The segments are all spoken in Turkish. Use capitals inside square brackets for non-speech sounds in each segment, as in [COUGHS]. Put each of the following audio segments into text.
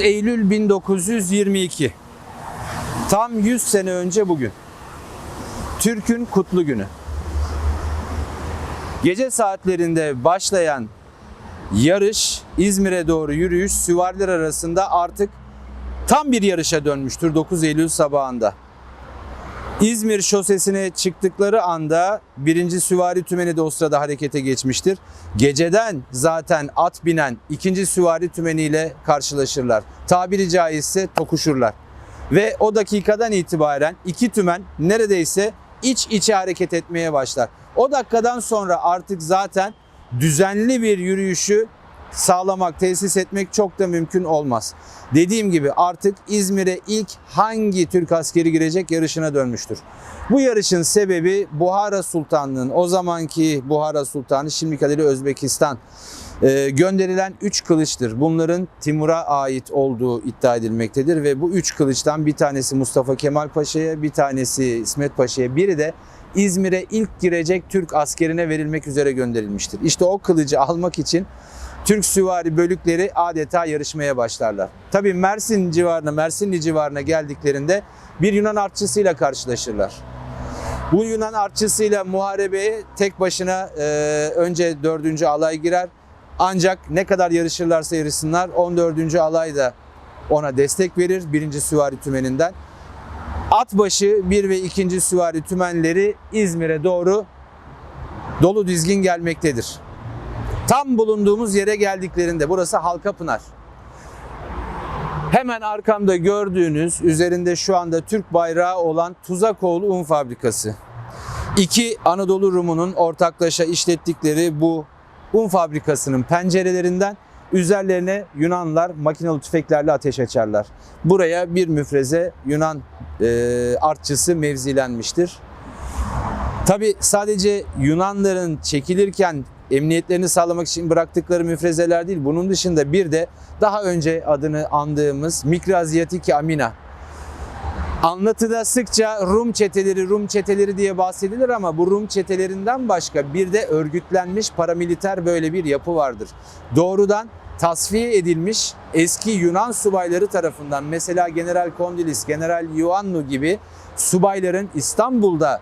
Eylül 1922. Tam 100 sene önce bugün. Türk'ün kutlu günü. Gece saatlerinde başlayan yarış, İzmir'e doğru yürüyüş süvariler arasında artık tam bir yarışa dönmüştür 9 Eylül sabahında. İzmir şosesine çıktıkları anda birinci süvari tümeni de o sırada harekete geçmiştir. Geceden zaten at binen ikinci süvari tümeniyle karşılaşırlar. Tabiri caizse tokuşurlar. Ve o dakikadan itibaren iki tümen neredeyse iç içe hareket etmeye başlar. O dakikadan sonra artık zaten düzenli bir yürüyüşü sağlamak, tesis etmek çok da mümkün olmaz. Dediğim gibi artık İzmir'e ilk hangi Türk askeri girecek yarışına dönmüştür. Bu yarışın sebebi Buhara Sultanlığı'nın o zamanki Buhara Sultanı şimdiki adıyla Özbekistan e, gönderilen 3 kılıçtır. Bunların Timur'a ait olduğu iddia edilmektedir ve bu 3 kılıçtan bir tanesi Mustafa Kemal Paşa'ya, bir tanesi İsmet Paşa'ya, biri de İzmir'e ilk girecek Türk askerine verilmek üzere gönderilmiştir. İşte o kılıcı almak için Türk süvari bölükleri adeta yarışmaya başlarlar. Tabii Mersin civarına, Mersinli civarına geldiklerinde bir Yunan artçısıyla karşılaşırlar. Bu Yunan artçısıyla muharebeye tek başına e, önce 4. alay girer. Ancak ne kadar yarışırlarsa yarışsınlar 14. alay da ona destek verir 1. süvari tümeninden. Atbaşı 1 ve 2. süvari tümenleri İzmir'e doğru dolu dizgin gelmektedir. Tam bulunduğumuz yere geldiklerinde burası Halkapınar. Hemen arkamda gördüğünüz üzerinde şu anda Türk bayrağı olan Tuzakoğlu Un Fabrikası. İki Anadolu Rumu'nun ortaklaşa işlettikleri bu un fabrikasının pencerelerinden üzerlerine Yunanlar makinalı tüfeklerle ateş açarlar. Buraya bir müfreze Yunan e, artçısı mevzilenmiştir. Tabi sadece Yunanların çekilirken emniyetlerini sağlamak için bıraktıkları müfrezeler değil. Bunun dışında bir de daha önce adını andığımız Mikraziyatiki Amina. Anlatıda sıkça Rum çeteleri, Rum çeteleri diye bahsedilir ama bu Rum çetelerinden başka bir de örgütlenmiş paramiliter böyle bir yapı vardır. Doğrudan tasfiye edilmiş eski Yunan subayları tarafından mesela General Kondilis, General Ioannou gibi subayların İstanbul'da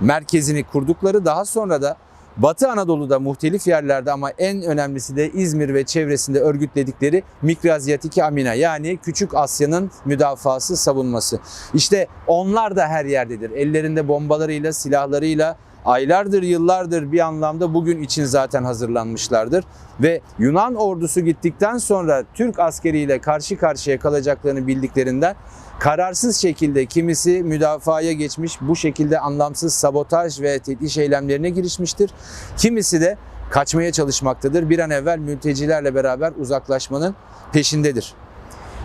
merkezini kurdukları daha sonra da Batı Anadolu'da muhtelif yerlerde ama en önemlisi de İzmir ve çevresinde örgütledikleri Mikraziyatiki Amina yani Küçük Asya'nın müdafası, savunması. İşte onlar da her yerdedir. Ellerinde bombalarıyla, silahlarıyla aylardır, yıllardır bir anlamda bugün için zaten hazırlanmışlardır. Ve Yunan ordusu gittikten sonra Türk askeriyle karşı karşıya kalacaklarını bildiklerinden kararsız şekilde kimisi müdafaya geçmiş bu şekilde anlamsız sabotaj ve tetiş eylemlerine girişmiştir. Kimisi de kaçmaya çalışmaktadır. Bir an evvel mültecilerle beraber uzaklaşmanın peşindedir.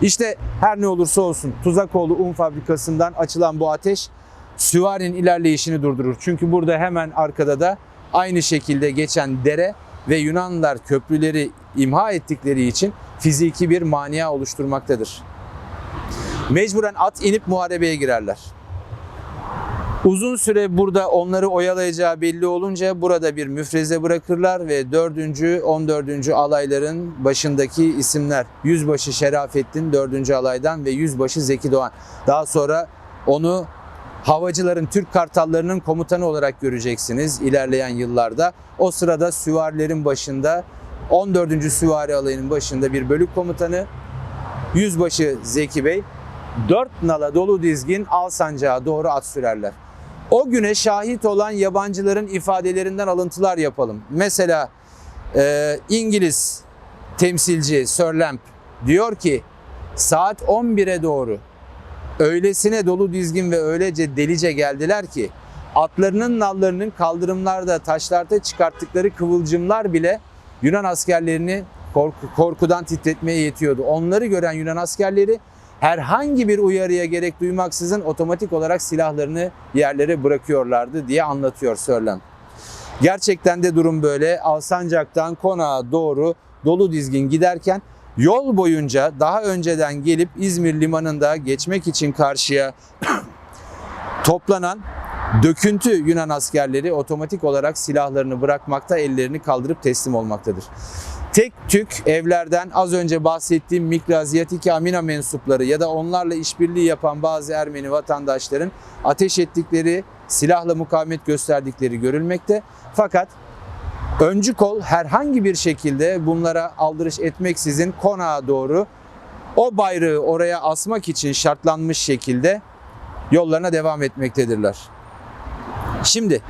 İşte her ne olursa olsun Tuzakoğlu Un Fabrikası'ndan açılan bu ateş süvarinin ilerleyişini durdurur. Çünkü burada hemen arkada da aynı şekilde geçen dere ve Yunanlılar köprüleri imha ettikleri için fiziki bir mania oluşturmaktadır. Mecburen at inip muharebeye girerler. Uzun süre burada onları oyalayacağı belli olunca burada bir müfreze bırakırlar ve 4. 14. alayların başındaki isimler Yüzbaşı Şerafettin 4. alaydan ve Yüzbaşı Zeki Doğan. Daha sonra onu havacıların Türk kartallarının komutanı olarak göreceksiniz ilerleyen yıllarda. O sırada süvarilerin başında 14. Süvari Alayı'nın başında bir bölük komutanı Yüzbaşı Zeki Bey dört nala dolu dizgin Alsancak'a doğru at sürerler. O güne şahit olan yabancıların ifadelerinden alıntılar yapalım. Mesela e, İngiliz temsilci Sir Lamp diyor ki saat 11'e doğru öylesine dolu dizgin ve öylece delice geldiler ki atlarının nallarının kaldırımlarda taşlarda çıkarttıkları kıvılcımlar bile Yunan askerlerini korku, korkudan titretmeye yetiyordu. Onları gören Yunan askerleri herhangi bir uyarıya gerek duymaksızın otomatik olarak silahlarını yerlere bırakıyorlardı diye anlatıyor Sörlen. Gerçekten de durum böyle. Alsancak'tan konağa doğru dolu dizgin giderken yol boyunca daha önceden gelip İzmir limanında geçmek için karşıya [COUGHS] toplanan döküntü Yunan askerleri otomatik olarak silahlarını bırakmakta, ellerini kaldırıp teslim olmaktadır. tek tük evlerden az önce bahsettiğim Mikraziyat Amina mensupları ya da onlarla işbirliği yapan bazı Ermeni vatandaşların ateş ettikleri, silahla mukavemet gösterdikleri görülmekte. Fakat öncü kol herhangi bir şekilde bunlara aldırış etmeksizin konağa doğru o bayrağı oraya asmak için şartlanmış şekilde yollarına devam etmektedirler. Şimdi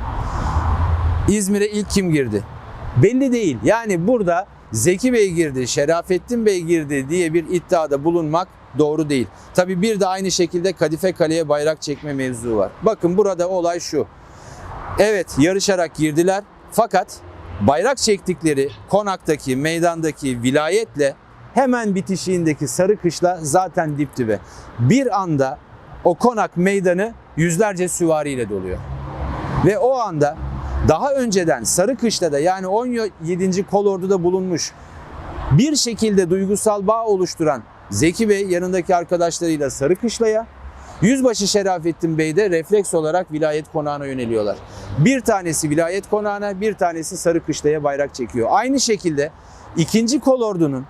İzmir'e ilk kim girdi? Belli değil. Yani burada Zeki Bey girdi, Şerafettin Bey girdi diye bir iddiada bulunmak doğru değil. Tabii bir de aynı şekilde Kadife Kale'ye bayrak çekme mevzu var. Bakın burada olay şu. Evet yarışarak girdiler fakat bayrak çektikleri konaktaki, meydandaki vilayetle hemen bitişiğindeki sarı kışla zaten dip dibe. Bir anda o konak meydanı yüzlerce süvariyle doluyor. Ve o anda daha önceden Sarıkışla'da yani 17. kolorduda bulunmuş bir şekilde duygusal bağ oluşturan Zeki Bey yanındaki arkadaşlarıyla Sarıkışla'ya, Yüzbaşı Şerafettin Bey de refleks olarak vilayet konağına yöneliyorlar. Bir tanesi vilayet konağına, bir tanesi Sarıkışla'ya bayrak çekiyor. Aynı şekilde ikinci kolordunun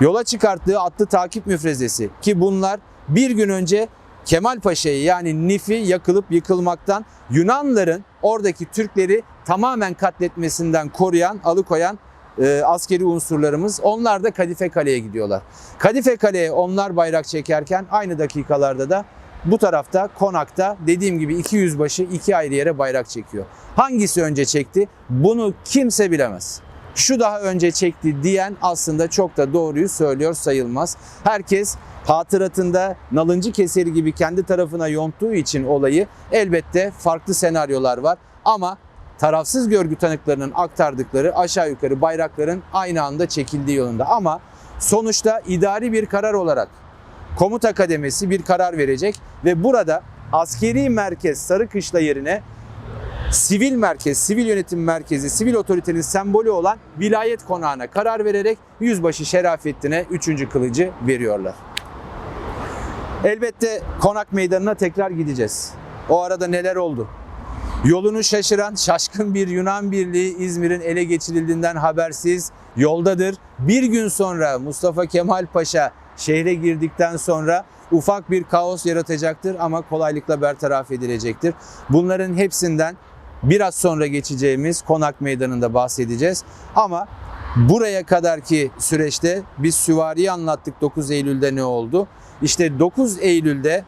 yola çıkarttığı atlı takip müfrezesi ki bunlar bir gün önce Kemal Paşa'yı yani Nif'i yakılıp yıkılmaktan Yunanların oradaki Türkleri tamamen katletmesinden koruyan, alıkoyan e, askeri unsurlarımız. Onlar da Kadife Kale'ye gidiyorlar. Kadife Kale'ye onlar bayrak çekerken aynı dakikalarda da bu tarafta konakta dediğim gibi iki yüzbaşı iki ayrı yere bayrak çekiyor. Hangisi önce çekti? Bunu kimse bilemez. Şu daha önce çekti diyen aslında çok da doğruyu söylüyor sayılmaz. Herkes hatıratında nalıncı keseri gibi kendi tarafına yonttuğu için olayı elbette farklı senaryolar var. Ama tarafsız görgü tanıklarının aktardıkları aşağı yukarı bayrakların aynı anda çekildiği yolunda. Ama sonuçta idari bir karar olarak komuta kademesi bir karar verecek ve burada askeri merkez Sarıkışla yerine sivil merkez, sivil yönetim merkezi, sivil otoritenin sembolü olan vilayet konağına karar vererek Yüzbaşı Şerafettin'e 3. kılıcı veriyorlar. Elbette konak meydanına tekrar gideceğiz. O arada neler oldu? Yolunu şaşıran şaşkın bir Yunan birliği İzmir'in ele geçirildiğinden habersiz yoldadır. Bir gün sonra Mustafa Kemal Paşa şehre girdikten sonra ufak bir kaos yaratacaktır ama kolaylıkla bertaraf edilecektir. Bunların hepsinden biraz sonra geçeceğimiz Konak Meydanı'nda bahsedeceğiz. Ama buraya kadarki süreçte biz süvariyi anlattık 9 Eylül'de ne oldu? İşte 9 Eylül'de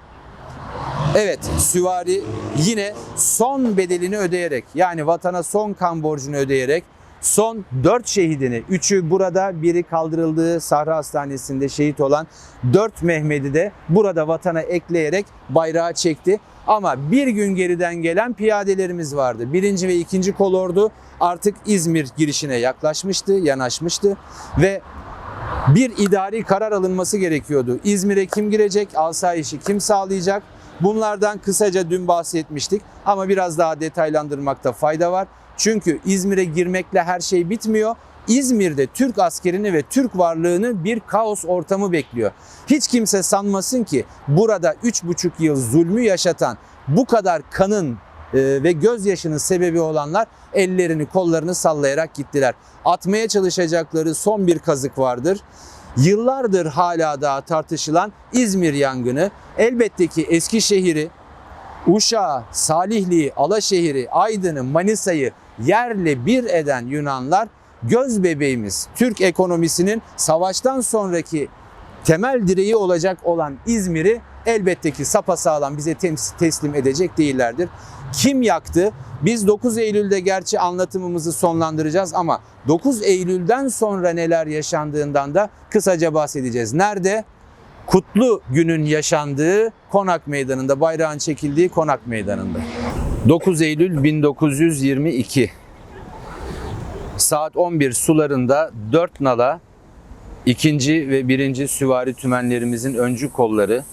Evet, süvari yine son bedelini ödeyerek yani vatana son kan borcunu ödeyerek son 4 şehidini, 3'ü burada, biri kaldırıldığı Sahra Hastanesi'nde şehit olan 4 Mehmet'i de burada vatana ekleyerek bayrağı çekti. Ama bir gün geriden gelen piyadelerimiz vardı. Birinci ve ikinci kolordu artık İzmir girişine yaklaşmıştı, yanaşmıştı ve bir idari karar alınması gerekiyordu. İzmir'e kim girecek, asayişi kim sağlayacak? Bunlardan kısaca dün bahsetmiştik ama biraz daha detaylandırmakta fayda var. Çünkü İzmir'e girmekle her şey bitmiyor. İzmir'de Türk askerini ve Türk varlığını bir kaos ortamı bekliyor. Hiç kimse sanmasın ki burada 3,5 yıl zulmü yaşatan bu kadar kanın e, ve gözyaşının sebebi olanlar ellerini kollarını sallayarak gittiler. Atmaya çalışacakları son bir kazık vardır. Yıllardır hala daha tartışılan İzmir yangını elbette ki Eskişehir'i, Uşağı, Salihli'yi, Alaşehir'i, Aydın'ı, Manisa'yı yerle bir eden Yunanlar göz bebeğimiz Türk ekonomisinin savaştan sonraki temel direği olacak olan İzmir'i elbette ki sapasağlam bize teslim edecek değillerdir. Kim yaktı? Biz 9 Eylül'de gerçi anlatımımızı sonlandıracağız ama 9 Eylül'den sonra neler yaşandığından da kısaca bahsedeceğiz. Nerede? Kutlu günün yaşandığı Konak Meydanı'nda, bayrağın çekildiği Konak Meydanı'nda. 9 Eylül 1922 saat 11 sularında 4 nala ikinci ve birinci süvari tümenlerimizin öncü kolları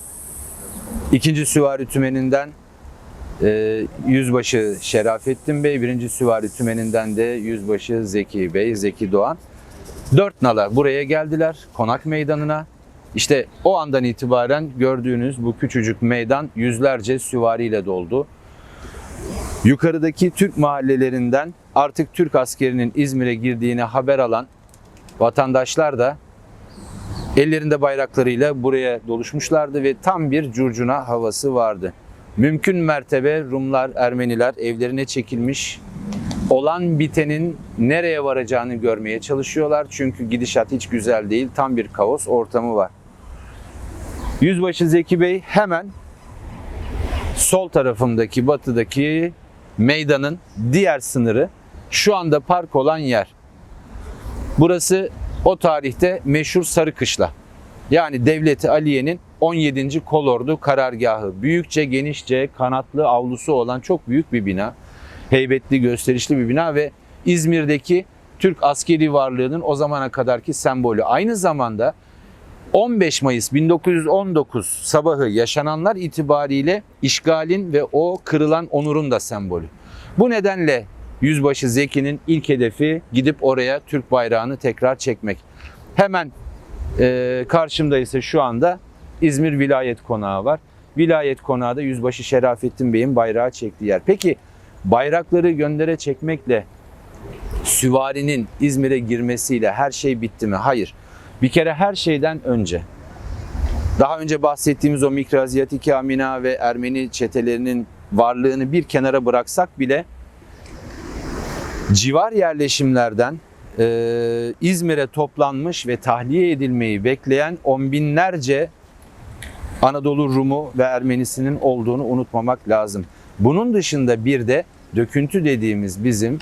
ikinci süvari tümeninden e, Yüzbaşı Şerafettin Bey, birinci süvari tümeninden de Yüzbaşı Zeki Bey, Zeki Doğan. Dört nala buraya geldiler, konak meydanına. İşte o andan itibaren gördüğünüz bu küçücük meydan yüzlerce süvariyle doldu. Yukarıdaki Türk mahallelerinden artık Türk askerinin İzmir'e girdiğini haber alan vatandaşlar da ellerinde bayraklarıyla buraya doluşmuşlardı ve tam bir curcuna havası vardı. Mümkün mertebe Rumlar, Ermeniler evlerine çekilmiş, olan bitenin nereye varacağını görmeye çalışıyorlar. Çünkü gidişat hiç güzel değil, tam bir kaos ortamı var. Yüzbaşı Zeki Bey hemen sol tarafımdaki, batıdaki meydanın diğer sınırı şu anda park olan yer. Burası o tarihte meşhur Sarı Kışla. Yani Devleti Aliye'nin 17. Kolordu karargahı. Büyükçe, genişçe, kanatlı avlusu olan çok büyük bir bina. Heybetli, gösterişli bir bina ve İzmir'deki Türk askeri varlığının o zamana kadarki sembolü. Aynı zamanda 15 Mayıs 1919 sabahı yaşananlar itibariyle işgalin ve o kırılan onurun da sembolü. Bu nedenle Yüzbaşı Zeki'nin ilk hedefi gidip oraya Türk bayrağını tekrar çekmek. Hemen e, karşımda ise şu anda İzmir Vilayet Konağı var. Vilayet Konağı da Yüzbaşı Şerafettin Bey'in bayrağı çektiği yer. Peki bayrakları göndere çekmekle süvarinin İzmir'e girmesiyle her şey bitti mi? Hayır. Bir kere her şeyden önce daha önce bahsettiğimiz o Mikraziyat-ı Kamina ve Ermeni çetelerinin varlığını bir kenara bıraksak bile civar yerleşimlerden e, İzmir'e toplanmış ve tahliye edilmeyi bekleyen on binlerce Anadolu Rumu ve Ermenisinin olduğunu unutmamak lazım. Bunun dışında bir de döküntü dediğimiz bizim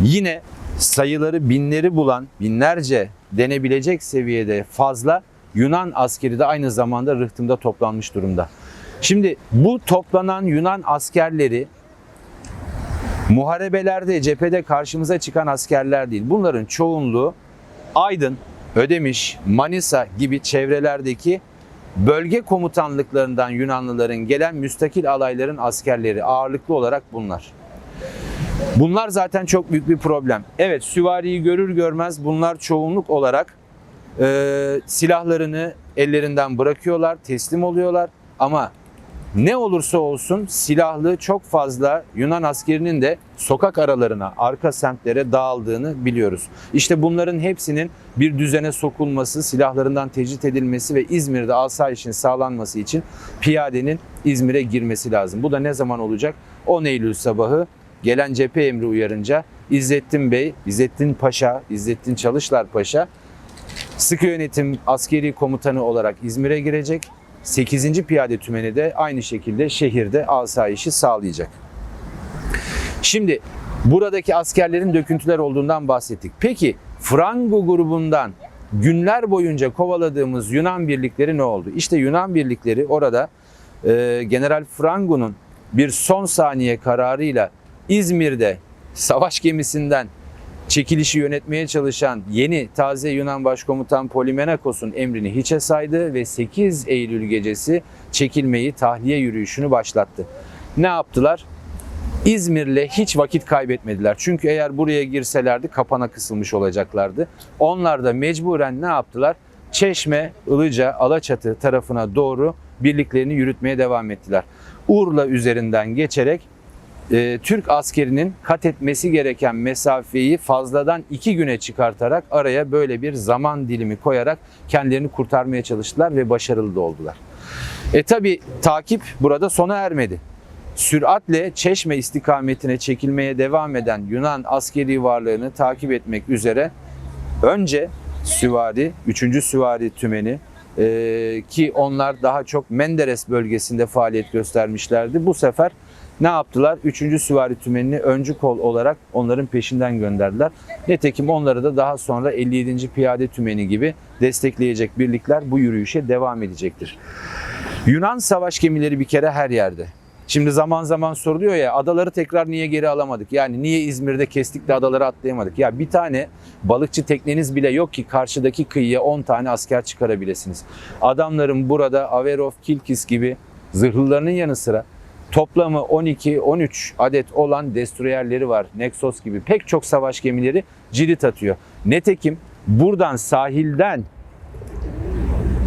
yine sayıları binleri bulan, binlerce denebilecek seviyede fazla Yunan askeri de aynı zamanda rıhtımda toplanmış durumda. Şimdi bu toplanan Yunan askerleri muharebelerde, cephede karşımıza çıkan askerler değil. Bunların çoğunluğu Aydın, Ödemiş, Manisa gibi çevrelerdeki bölge komutanlıklarından Yunanlıların gelen müstakil alayların askerleri ağırlıklı olarak bunlar. Bunlar zaten çok büyük bir problem. Evet süvariyi görür görmez bunlar çoğunluk olarak e, silahlarını ellerinden bırakıyorlar, teslim oluyorlar. Ama ne olursa olsun silahlı çok fazla Yunan askerinin de sokak aralarına, arka semtlere dağıldığını biliyoruz. İşte bunların hepsinin bir düzene sokulması, silahlarından tecrit edilmesi ve İzmir'de asayişin sağlanması için piyadenin İzmir'e girmesi lazım. Bu da ne zaman olacak? 10 Eylül sabahı gelen cephe emri uyarınca İzzettin Bey, İzzettin Paşa, İzzettin Çalışlar Paşa sıkı yönetim askeri komutanı olarak İzmir'e girecek. 8. Piyade Tümeni de aynı şekilde şehirde asayişi sağlayacak. Şimdi buradaki askerlerin döküntüler olduğundan bahsettik. Peki Frango grubundan günler boyunca kovaladığımız Yunan birlikleri ne oldu? İşte Yunan birlikleri orada e, General Frango'nun bir son saniye kararıyla İzmir'de savaş gemisinden çekilişi yönetmeye çalışan yeni taze Yunan Başkomutan Polimenakos'un emrini hiçe saydı ve 8 Eylül gecesi çekilmeyi, tahliye yürüyüşünü başlattı. Ne yaptılar? İzmir'le hiç vakit kaybetmediler. Çünkü eğer buraya girselerdi kapana kısılmış olacaklardı. Onlar da mecburen ne yaptılar? Çeşme, Ilıca, Alaçatı tarafına doğru birliklerini yürütmeye devam ettiler. Urla üzerinden geçerek e, Türk askerinin kat etmesi gereken mesafeyi fazladan iki güne çıkartarak araya böyle bir zaman dilimi koyarak kendilerini kurtarmaya çalıştılar ve başarılı da oldular. E tabi takip burada sona ermedi. Süratle Çeşme istikametine çekilmeye devam eden Yunan askeri varlığını takip etmek üzere önce süvari, 3. süvari tümeni e, ki onlar daha çok Menderes bölgesinde faaliyet göstermişlerdi. Bu sefer ne yaptılar? 3. Süvari Tümeni'ni öncü kol olarak onların peşinden gönderdiler. Nitekim onları da daha sonra 57. Piyade Tümeni gibi destekleyecek birlikler bu yürüyüşe devam edecektir. Yunan savaş gemileri bir kere her yerde. Şimdi zaman zaman soruluyor ya adaları tekrar niye geri alamadık? Yani niye İzmir'de kestik de adaları atlayamadık? Ya bir tane balıkçı tekneniz bile yok ki karşıdaki kıyıya 10 tane asker çıkarabilirsiniz. Adamların burada Averov, Kilkis gibi zırhlılarının yanı sıra toplamı 12-13 adet olan destroyerleri var. Nexos gibi pek çok savaş gemileri cirit atıyor. Netekim buradan sahilden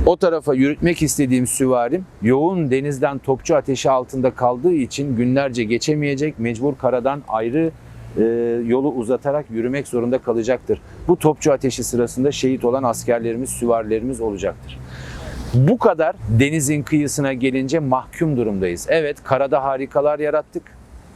o tarafa yürütmek istediğim süvarim yoğun denizden topçu ateşi altında kaldığı için günlerce geçemeyecek. Mecbur karadan ayrı e, yolu uzatarak yürümek zorunda kalacaktır. Bu topçu ateşi sırasında şehit olan askerlerimiz, süvarilerimiz olacaktır. Bu kadar denizin kıyısına gelince mahkum durumdayız. Evet karada harikalar yarattık,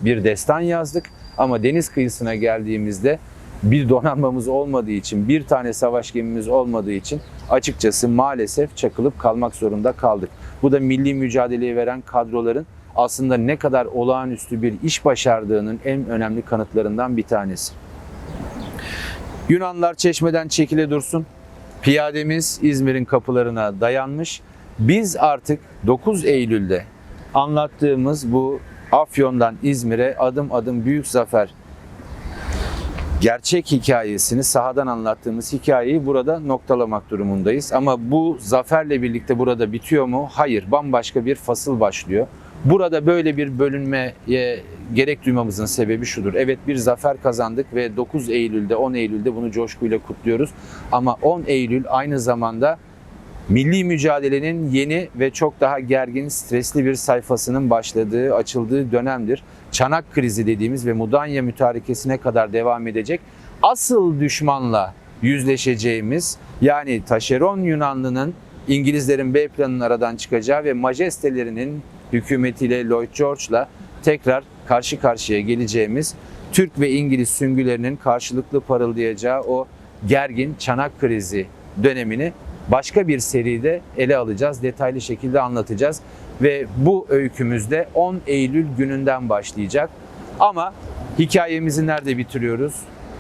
bir destan yazdık ama deniz kıyısına geldiğimizde bir donanmamız olmadığı için, bir tane savaş gemimiz olmadığı için açıkçası maalesef çakılıp kalmak zorunda kaldık. Bu da milli mücadeleyi veren kadroların aslında ne kadar olağanüstü bir iş başardığının en önemli kanıtlarından bir tanesi. Yunanlar çeşmeden çekile dursun. Piyademiz İzmir'in kapılarına dayanmış. Biz artık 9 Eylül'de anlattığımız bu Afyon'dan İzmir'e adım adım büyük zafer gerçek hikayesini, sahadan anlattığımız hikayeyi burada noktalamak durumundayız. Ama bu zaferle birlikte burada bitiyor mu? Hayır, bambaşka bir fasıl başlıyor. Burada böyle bir bölünmeye gerek duymamızın sebebi şudur. Evet bir zafer kazandık ve 9 Eylül'de, 10 Eylül'de bunu coşkuyla kutluyoruz. Ama 10 Eylül aynı zamanda milli mücadelenin yeni ve çok daha gergin, stresli bir sayfasının başladığı, açıldığı dönemdir. Çanak krizi dediğimiz ve Mudanya mütarekesine kadar devam edecek asıl düşmanla yüzleşeceğimiz yani taşeron Yunanlı'nın İngilizlerin B planının aradan çıkacağı ve majestelerinin hükümetiyle Lloyd George'la tekrar karşı karşıya geleceğimiz Türk ve İngiliz süngülerinin karşılıklı parıldayacağı o gergin çanak krizi dönemini başka bir seride ele alacağız, detaylı şekilde anlatacağız ve bu öykümüzde 10 Eylül gününden başlayacak. Ama hikayemizi nerede bitiriyoruz?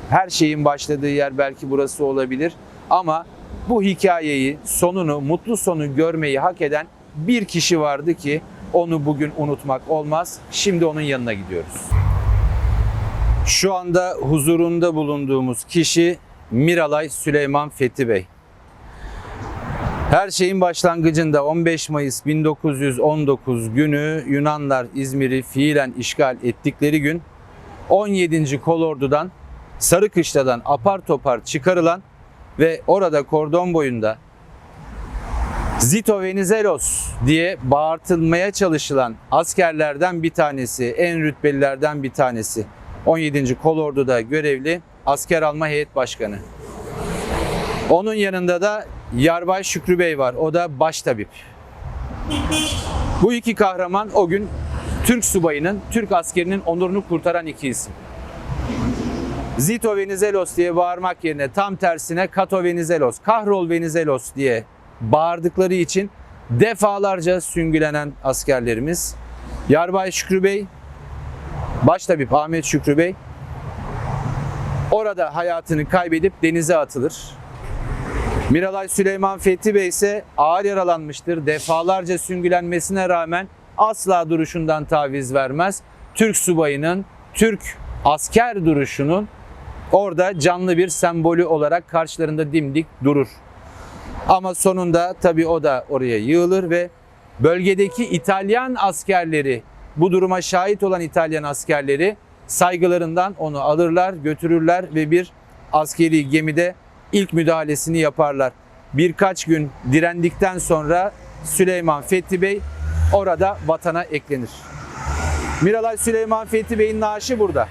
Her şeyin başladığı yer belki burası olabilir ama bu hikayeyi, sonunu, mutlu sonu görmeyi hak eden bir kişi vardı ki onu bugün unutmak olmaz. Şimdi onun yanına gidiyoruz. Şu anda huzurunda bulunduğumuz kişi Miralay Süleyman Fethi Bey. Her şeyin başlangıcında 15 Mayıs 1919 günü Yunanlar İzmir'i fiilen işgal ettikleri gün 17. Kolordu'dan Sarıkışla'dan apar topar çıkarılan ve orada kordon boyunda Zito Venizelos diye bağırtılmaya çalışılan askerlerden bir tanesi, en rütbelilerden bir tanesi. 17. Kolordu'da görevli asker alma heyet başkanı. Onun yanında da Yarbay Şükrü Bey var. O da baştabip. Bu iki kahraman o gün Türk subayının, Türk askerinin onurunu kurtaran iki isim. Zito Venizelos diye bağırmak yerine tam tersine Kato Venizelos, Kahrol Venizelos diye bağırdıkları için defalarca süngülenen askerlerimiz. Yarbay Şükrü Bey, baştabip Ahmet Şükrü Bey orada hayatını kaybedip denize atılır. Miralay Süleyman Fethi Bey ise ağır yaralanmıştır. Defalarca süngülenmesine rağmen asla duruşundan taviz vermez. Türk subayının, Türk asker duruşunun orada canlı bir sembolü olarak karşılarında dimdik durur. Ama sonunda tabii o da oraya yığılır ve bölgedeki İtalyan askerleri, bu duruma şahit olan İtalyan askerleri saygılarından onu alırlar, götürürler ve bir askeri gemide ilk müdahalesini yaparlar. Birkaç gün direndikten sonra Süleyman Fethi Bey orada vatana eklenir. Miralay Süleyman Fethi Bey'in naaşı burada.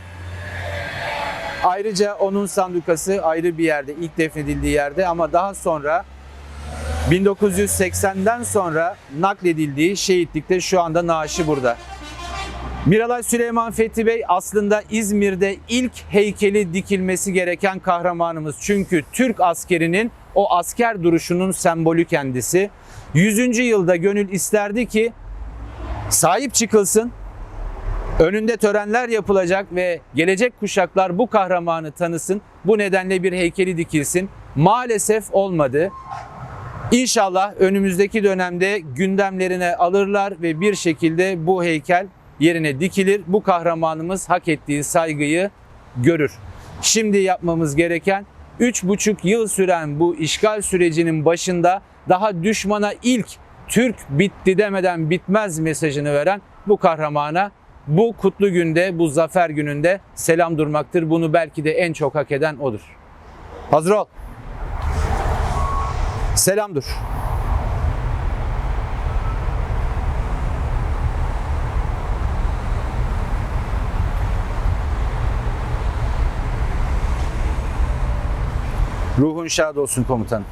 Ayrıca onun sandukası ayrı bir yerde, ilk defnedildiği yerde ama daha sonra 1980'den sonra nakledildiği şehitlikte şu anda naaşı burada. Miralay Süleyman Fethi Bey aslında İzmir'de ilk heykeli dikilmesi gereken kahramanımız. Çünkü Türk askerinin o asker duruşunun sembolü kendisi. 100. yılda gönül isterdi ki sahip çıkılsın, önünde törenler yapılacak ve gelecek kuşaklar bu kahramanı tanısın. Bu nedenle bir heykeli dikilsin. Maalesef olmadı. İnşallah önümüzdeki dönemde gündemlerine alırlar ve bir şekilde bu heykel yerine dikilir. Bu kahramanımız hak ettiği saygıyı görür. Şimdi yapmamız gereken 3,5 yıl süren bu işgal sürecinin başında daha düşmana ilk Türk bitti demeden bitmez mesajını veren bu kahramana bu kutlu günde, bu zafer gününde selam durmaktır. Bunu belki de en çok hak eden odur. Hazır ol. Selam dur. Ruhun şad olsun komutanım.